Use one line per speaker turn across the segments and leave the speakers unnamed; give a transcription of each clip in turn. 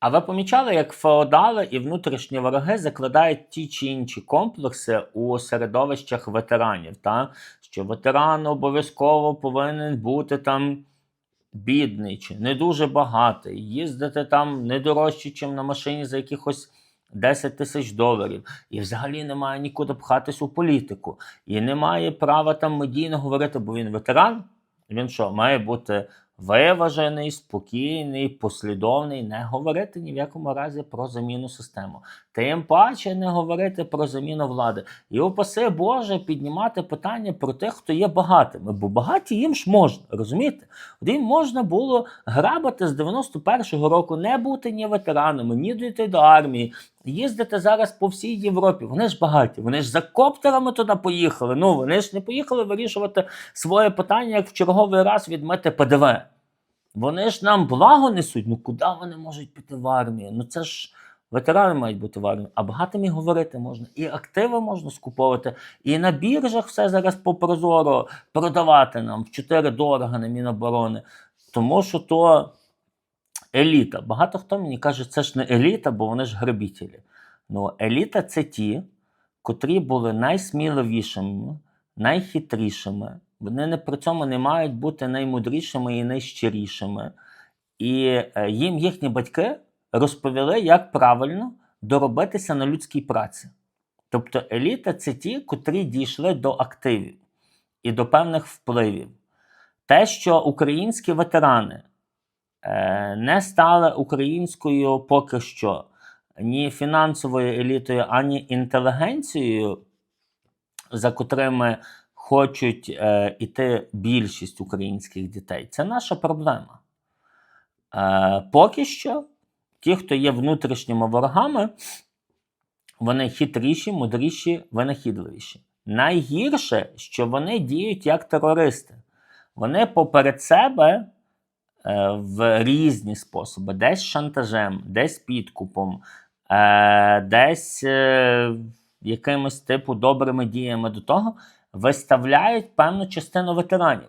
А ви помічали, як феодали і внутрішні вороги закладають ті чи інші комплекси у середовищах ветеранів? Та? Що ветеран обов'язково повинен бути там бідний чи не дуже багатий, їздити там не дорожче, ніж на машині за якихось 10 тисяч доларів, і взагалі не має нікуди пхатись у політику, і не має права там медійно говорити, бо він ветеран. Він що, має бути виважений, спокійний, послідовний, не говорити ні в якому разі про заміну системи. Тим паче не говорити про заміну влади. І упаси Боже піднімати питання про тих, хто є багатими, бо багаті їм ж можна, розумієте? От їм можна було грабати з 91-го року, не бути ні ветеранами, ні дійти до армії, їздити зараз по всій Європі. Вони ж багаті, вони ж за коптерами туди поїхали. Ну вони ж не поїхали вирішувати своє питання, як в черговий раз відмити ПДВ. Вони ж нам благо несуть. Ну куди вони можуть піти в армію? Ну це ж ветерани мають бути в армії, а багатим і говорити можна, і активи можна скуповувати, і на біржах все зараз по прозоро продавати нам в 4 дорого на Міноборони. Тому що то еліта. Багато хто мені каже, це ж не еліта, бо вони ж грабителі. Ну, еліта це ті, котрі були найсміливішими, найхитрішими. Вони не при цьому не мають бути наймудрішими і найщирішими. І е, їм їхні батьки розповіли, як правильно доробитися на людській праці. Тобто еліта це ті, котрі дійшли до активів і до певних впливів. Те, що українські ветерани не стали українською поки що ні фінансовою елітою, ані інтелігенцією, за котрими хочуть е, іти більшість українських дітей. Це наша проблема. Е, поки що, ті, хто є внутрішніми ворогами, вони хитріші, мудріші, винахідливіші. Найгірше, що вони діють як терористи. Вони поперед себе е, в різні способи, десь шантажем, десь підкупом, е, десь е, якимось типу добрими діями до того виставляють певну частину ветеранів.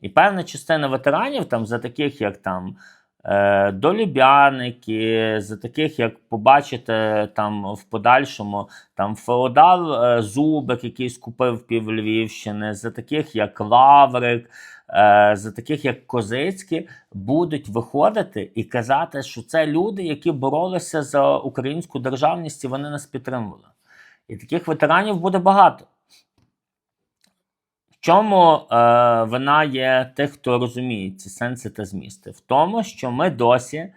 І певна частина ветеранів, там, за таких, як там е, долюбяники, за таких, як побачите там в подальшому, там феодал е, Зубик, який скупив пів Львівщини, за таких, як Лаврик, е, за таких, як Козицькі, будуть виходити і казати, що це люди, які боролися за українську державність, і вони нас підтримували. І таких ветеранів буде багато. Чому е, вина є тих, хто розуміє ці сенси та змісти? В тому, що ми досі